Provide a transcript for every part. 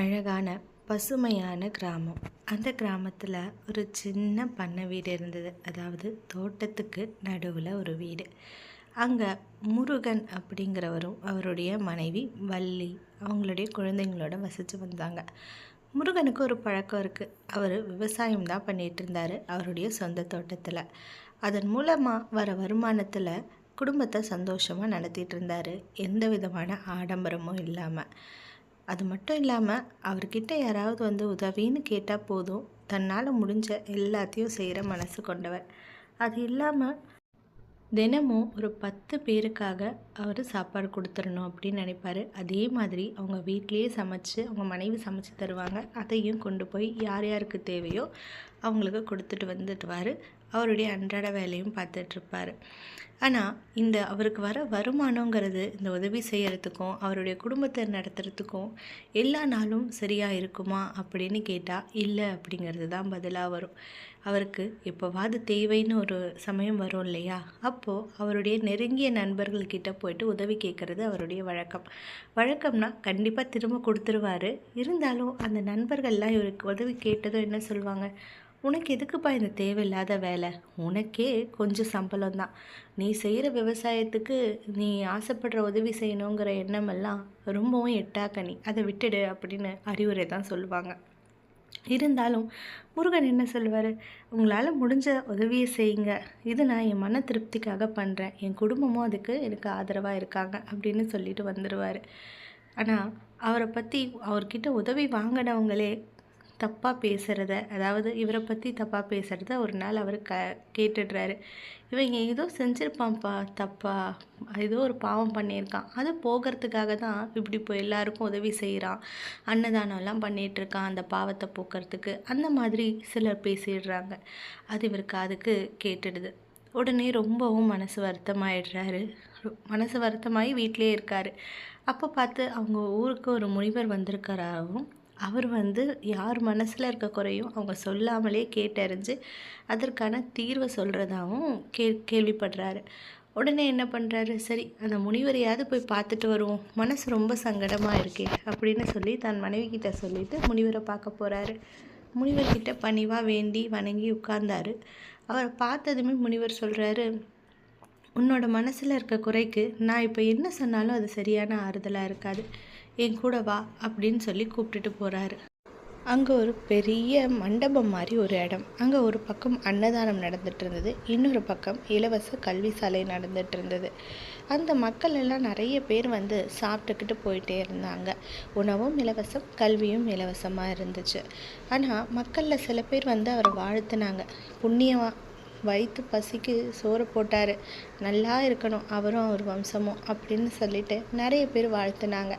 அழகான பசுமையான கிராமம். அந்த கிராமத்தில் ஒரு சின்ன பண்ணை வீடு இருந்தது. அதாவது தோட்டத்துக்கு நடுவில் ஒரு வீடு. அங்கே முருகன் அப்படிங்கிறவரும் அவருடைய மனைவி வள்ளி அவங்களுடைய குழந்தைங்களோட வசித்து வந்தாங்க. முருகனுக்கு ஒரு பழக்கம் இருக்குது அவர் விவசாயம் தான் பண்ணிகிட்டு இருந்தார் அவருடைய சொந்த தோட்டத்தில். அதன் மூலமாக வர வருமானத்தில் குடும்பத்தை சந்தோஷமாக நடத்திட்டு இருந்தார். எந்த விதமான ஆடம்பரமும் இல்லாமல் அது மட்டும் இல்லாமல் அவர்கிட்ட யாராவது வந்து உதவின்னு கேட்டால் போதும். தன்னால் முடிஞ்ச எல்லாத்தையும் செய்கிற மனசு கொண்டவர். அது இல்லாமல் தினமும் ஒரு பத்து பேருக்காக அவர் சாப்பாடு கொடுத்துடணும் அப்படின்னு நினைப்பாரு. அதே மாதிரி அவங்க வீட்லேயே சமைச்சு அவங்க மனைவி சமைச்சு தருவாங்க. அதையும் கொண்டு போய் யார் யாருக்கு தேவையோ அவங்களுக்கு கொடுத்துட்டு வந்துடுவார். அவருடைய அன்றாட வேலையும் பார்த்துட்ருப்பார். ஆனால் இந்த அவருக்கு வர வருமானங்கிறது இந்த உதவி செய்கிறதுக்கும் அவருடைய குடும்பத்தை நடத்துகிறதுக்கும் எல்லா நாளும் சரியாக இருக்குமா அப்படின்னு கேட்டால் இல்லை அப்படிங்கிறது தான் பதிலாக வரும். அவருக்கு எப்போவாது தேவைன்னு ஒரு சமயம் வரும் இல்லையா? அப்போது அவருடைய நெருங்கிய நண்பர்கள்கிட்ட போயிட்டு உதவி கேட்குறது அவருடைய வழக்கம். வழக்கம்னா கண்டிப்பாக திரும்ப கொடுத்துருவாரு. இருந்தாலும் அந்த நண்பர்கள்லாம் இவருக்கு உதவி கேட்டதும் என்ன சொல்லுவாங்க? உனக்கு எதுக்குப்பா இந்த தேவையில்லாத வேலை? உனக்கே கொஞ்சம் சம்பளம் தான் நீ செய்கிற விவசாயத்துக்கு நீ ஆசைப்படுற உதவி செய்யணுங்கிற எண்ணமெல்லாம் ரொம்பவும் எட்டாக்கனி அதை விட்டுடு அப்படின்னு அறிவுரை தான் சொல்லுவாங்க. இருந்தாலும் முருகன் என்ன சொல்லுவார்? உங்களால் முடிஞ்ச உதவியை செய்யுங்க. இது நான் என் மன திருப்திக்காக பண்ணுறேன் என் குடும்பமும் அதுக்கு எனக்கு ஆதரவாக இருக்காங்க அப்படின்னு சொல்லிட்டு வந்துடுவார் ஆனால் அவரை பற்றி அவர்கிட்ட உதவி வாங்கினவங்களே தப்பாக பேசுகிறத அதாவது இவரை பற்றி தப்பாக பேசுகிறத ஒரு நாள் அவர் க கேட்டுடுறாரு. இவன் ஏதோ செஞ்சுருப்பான்ப்பா தப்பா ஏதோ ஒரு பாவம் பண்ணியிருக்கான். அது போகிறதுக்காக தான் இப்படி இப்போ எல்லாருக்கும் உதவி செய்கிறான் அன்னதானம்லாம் பண்ணிகிட்ருக்கான் அந்த பாவத்தை போக்குறதுக்கு. அந்த மாதிரி சிலர் பேசிடுறாங்க. அது இவருக்கு அதுக்கு கேட்டுடுது. உடனே ரொம்பவும் மனசு வருத்தமாயிடுறாரு. மனசு வருத்தமாகி வீட்டிலே இருக்கார். அப்போ பார்த்து அவங்க ஊருக்கு ஒரு முனிவர் வந்திருக்கிறாரும் அவர் வந்து யார் மனசில் இருக்க குறையும் அவங்க சொல்லாமலே கேட்டறிஞ்சு அதற்கான தீர்வை சொல்கிறதாகவும் கே கேள்விப்படுறாரு. உடனே என்ன பண்ணுறாரு சரி அந்த முனிவரையாவது போய் பார்த்துட்டு வருவோம். மனசு ரொம்ப சங்கடமாக இருக்கே அப்படின்னு சொல்லி தன் மனைவி கிட்ட சொல்லிவிட்டு முனிவரை பார்க்க போகிறாரு முனிவர்கிட்ட பணிவாக வேண்டி வணங்கி உட்கார்ந்தாரு. அவரை பார்த்ததுமே முனிவர் சொல்கிறாரு உன்னோட மனசில் இருக்க குறைக்கு நான் இப்போ என்ன சொன்னாலும் அது சரியான ஆறுதலாக இருக்காது. என் கூட வா அப்படின்னு சொல்லி கூப்பிட்டுட்டு போகிறாரு அங்கே ஒரு பெரிய மண்டபம் மாதிரி ஒரு இடம். அங்கே ஒரு பக்கம் அன்னதானம் நடந்துட்டு இருந்தது. இன்னொரு பக்கம் இலவச கல்வி சாலை நடந்துட்டு இருந்தது. அந்த மக்கள் எல்லாம் நிறைய பேர் வந்து சாப்பிட்டுக்கிட்டு போயிட்டே இருந்தாங்க. உணவும் இலவசம் கல்வியும் இலவசமாக இருந்துச்சு. ஆனால் மக்களில் சில பேர் வந்து அவரை வாழ்த்துனாங்க. புண்ணியமாக வயிற்று பசிக்கு சோறு போட்டார். நல்லா இருக்கணும் அவரும் அவர் வம்சமும் அப்படின்னு சொல்லிட்டு நிறைய பேர் வாழ்த்துனாங்க.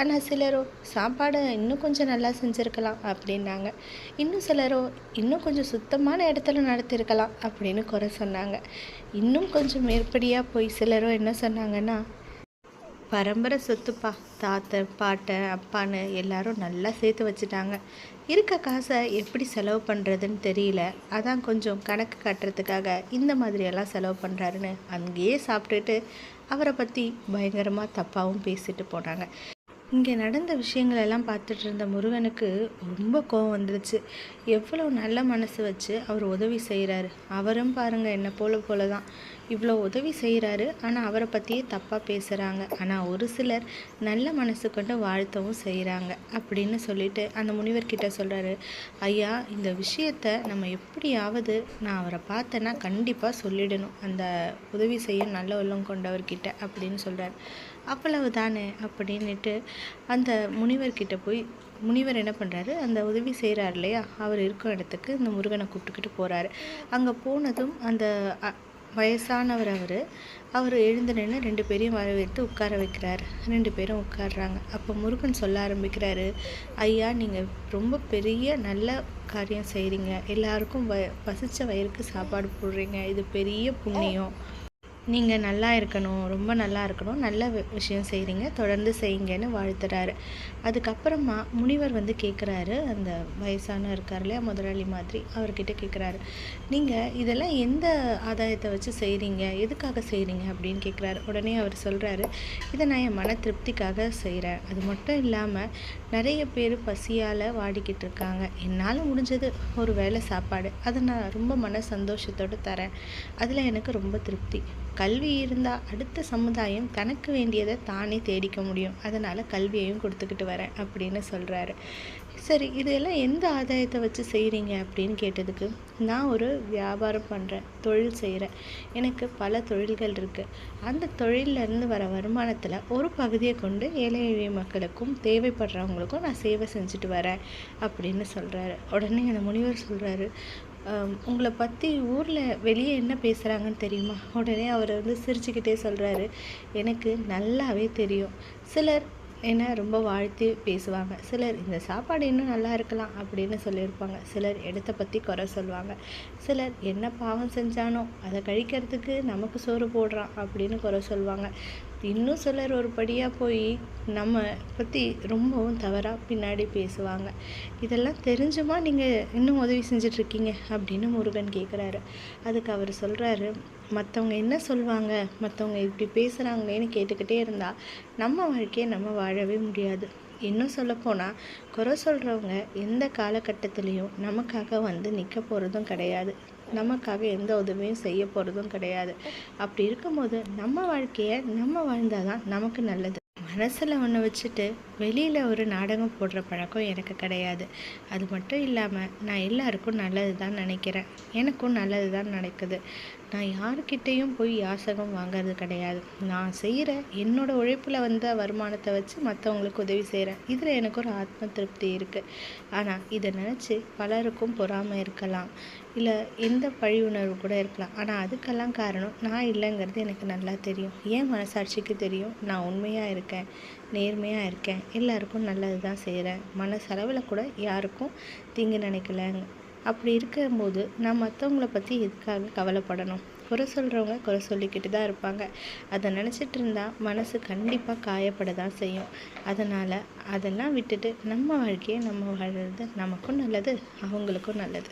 ஆனால் சிலரோ சாப்பாடை இன்னும் கொஞ்சம் நல்லா செஞ்சுருக்கலாம் அப்படின்னாங்க. இன்னும் சிலரோ இன்னும் கொஞ்சம் சுத்தமான இடத்துல நடத்திருக்கலாம் அப்படின்னு குறை சொன்னாங்க. இன்னும் கொஞ்சம் மேற்படியாக போய் சிலரோ என்ன சொன்னாங்கன்னா பரம்பரை சொத்துப்பா தாத்தா பாட்டை அப்பான்னு எல்லாரும் நல்லா சேர்த்து வச்சுட்டாங்க. இருக்க காசை எப்படி செலவு பண்ணுறதுன்னு தெரியல. அதான் கொஞ்சம் கணக்கு கட்டுறதுக்காக இந்த மாதிரியெல்லாம் செலவு பண்ணுறாருன்னு அங்கேயே சாப்பிட்டுட்டு அவரை பற்றி பயங்கரமாக தப்பாகவும் பேசிட்டு போனாங்க. இங்கே நடந்த விஷயங்கள் எல்லாம் பார்த்துட்டு இருந்த முருகனுக்கு ரொம்ப கோவம் வந்துருச்சு. எவ்வளோ நல்ல மனசு வச்சு அவர் உதவி செய்கிறாரு அவரும் பாருங்கள் என்ன போல போல தான் இவ்வளோ உதவி செய்கிறாரு. ஆனால் அவரை பற்றியே தப்பாக பேசுகிறாங்க ஆனால் ஒரு சிலர் நல்ல மனசு கொண்டு வாழ்த்தவும் செய்கிறாங்க அப்படின்னு சொல்லிட்டு அந்த முனிவர்கிட்ட சொல்கிறாரு ஐயா இந்த விஷயத்த நம்ம எப்படியாவது நான் அவரை பார்த்தேன்னா கண்டிப்பாக சொல்லிடணும். அந்த உதவி செய்ய நல்ல உள்ளம் கொண்டவர்கிட்ட அப்படின்னு சொல்கிறார் அவ்வளவு தானே அப்படின்ட்டு அந்த முனிவர்கிட்ட போய் முனிவர் என்ன பண்ணுறாரு அந்த உதவி செய்கிறார் இல்லையா? அவர் இருக்கும் இடத்துக்கு இந்த முருகனை கூப்பிட்டுக்கிட்டு போகிறாரு அங்கே போனதும் அந்த வயசானவர் அவர். அவர் எழுந்து நின்று ரெண்டு பேரையும் வரவேற்று உட்கார வைக்கிறார். ரெண்டு பேரும் உட்காடுறாங்க அப்போ முருகன் சொல்ல ஆரம்பிக்கிறாரு ஐயா நீங்கள் ரொம்ப பெரிய நல்ல காரியம் செய்கிறீங்க எல்லாருக்கும் வ பசித்த வயிறுக்கு சாப்பாடு போடுறீங்க. இது பெரிய புண்ணியம். நீங்கள் நல்லா இருக்கணும் ரொம்ப நல்லா இருக்கணும் நல்ல விஷயம் செய்கிறீங்க தொடர்ந்து செய்யுங்கன்னு வாழ்த்துறாரு. அதுக்கப்புறமா முனிவர் வந்து கேட்குறாரு அந்த வயசான இருக்கார் இல்லையா முதலாளி மாதிரி அவர்கிட்ட கேட்குறாரு நீங்கள் இதெல்லாம் எந்த ஆதாயத்தை வச்சு செய்கிறீங்க எதுக்காக செய்கிறீங்க அப்படின்னு கேட்குறாரு உடனே அவர் சொல்கிறாரு இதை நான் என் மன திருப்திக்காக செய்கிறேன் அது மட்டும் இல்லாமல் நிறைய பேர் பசியால் வாடிக்கிட்டு இருக்காங்க. என்னால் முடிஞ்சது ஒரு வேளை சாப்பாடு. அதை நான் ரொம்ப மன சந்தோஷத்தோடு தரேன். அதில் எனக்கு ரொம்ப திருப்தி. கல்வி இருந்தால் அடுத்த சமுதாயம் தனக்கு வேண்டியதை தானே தேடிக்க முடியும். அதனால் கல்வியையும் கொடுத்துக்கிட்டு வரேன் அப்படின்னு சொல்கிறாரு சரி இதெல்லாம் எந்த ஆதாயத்தை வச்சு செய்கிறீங்க அப்படின்னு கேட்டதுக்கு நான் ஒரு வியாபாரம் பண்ணுறேன் தொழில் செய்கிறேன் எனக்கு பல தொழில்கள் இருக்குது அந்த தொழிலேருந்து வர வருமானத்தில் ஒரு பகுதியை கொண்டு ஏழை எளிய மக்களுக்கும் தேவைப்படுறவங்களுக்கும் நான் சேவை செஞ்சுட்டு வரேன் அப்படின்னு சொல்கிறாரு உடனே அந்த முனிவர் சொல்கிறாரு உங்களை பற்றி ஊரில் வெளியே என்ன பேசுகிறாங்கன்னு தெரியுமா? உடனே அவர் வந்து சிரிச்சுக்கிட்டே சொல்கிறாரு எனக்கு நல்லாவே தெரியும். சிலர் என்ன ரொம்ப வாழ்த்தி பேசுவாங்க. சிலர் இந்த சாப்பாடு இன்னும் நல்லா இருக்கலாம் அப்படின்னு சொல்லியிருப்பாங்க. சிலர் இடத்த பற்றி குறை சொல்லுவாங்க. சிலர் என்ன பாவம் செஞ்சானோ அதை கழிக்கிறதுக்கு நமக்கு சோறு போடுறான் அப்படின்னு குறை சொல்லுவாங்க. இன்னும் சிலர் ஒரு படியாக போய் நம்ம பற்றி ரொம்பவும் தவறாக பின்னாடி பேசுவாங்க. இதெல்லாம் தெரிஞ்சுமா நீங்கள் இன்னும் உதவி செஞ்சிட்ருக்கீங்க? அப்படின்னு முருகன் கேட்குறாரு அதுக்கு அவர் சொல்கிறாரு மற்றவங்க என்ன சொல்லுவாங்க மற்றவங்க இப்படி பேசுகிறாங்களேன்னு கேட்டுக்கிட்டே இருந்தால் நம்ம வாழ்க்கையை நம்ம வாழவே முடியாது. இன்னும் சொல்லப்போனால் குறை சொல்கிறவங்க எந்த காலகட்டத்துலேயும் நமக்காக வந்து நிற்க போகிறதும் கிடையாது. நமக்காக எந்த உதவியும் செய்ய போகிறதும் கிடையாது. அப்படி இருக்கும்போது நம்ம வாழ்க்கையை நம்ம வாழ்ந்தால் தான் நமக்கு நல்லது. மனசில் ஒன்று வச்சுட்டு வெளியில் ஒரு நாடகம் போடுற பழக்கம் எனக்கு கிடையாது. அது மட்டும் இல்லாமல் நான் எல்லாருக்கும் நல்லது தான் நினைக்கிறேன். எனக்கும் நல்லது தான் நடக்குது. நான் யாருக்கிட்டேயும் போய் யாசகம் வாங்கிறது கிடையாது. நான் செய்கிற என்னோடய உழைப்பில் வந்த வருமானத்தை வச்சு மற்றவங்களுக்கு உதவி செய்கிறேன் இதில் எனக்கு ஒரு ஆத்ம திருப்தி இருக்குது ஆனால் இதை நினச்சி பலருக்கும் பொறாமல் இருக்கலாம். இல்லை எந்த பழி உணர்வு கூட இருக்கலாம். ஆனால் அதுக்கெல்லாம் காரணம் நான் இல்லைங்கிறது எனக்கு நல்லா தெரியும். ஏன் மனசாட்சிக்கு தெரியும். நான் உண்மையாக இருக்கேன். நேர்மையாக இருக்கேன். எல்லாருக்கும் நல்லது தான் செய்கிறேன் மனசளவில் கூட யாருக்கும் தீங்கு நினைக்கலங்க. அப்படி இருக்கும்போது நான் மற்றவங்கள பற்றி எதுக்காக கவலைப்படணும்? குறை சொல்கிறவங்க குறை சொல்லிக்கிட்டு தான் இருப்பாங்க. அதை நினச்சிட்டு இருந்தால் மனசு கண்டிப்பாக காயப்பட தான் செய்யும். அதனால் அதெல்லாம் விட்டுட்டு நம்ம வாழ்க்கையை நம்ம வாழ்கிறது நமக்கும் நல்லது அவங்களுக்கும் நல்லது.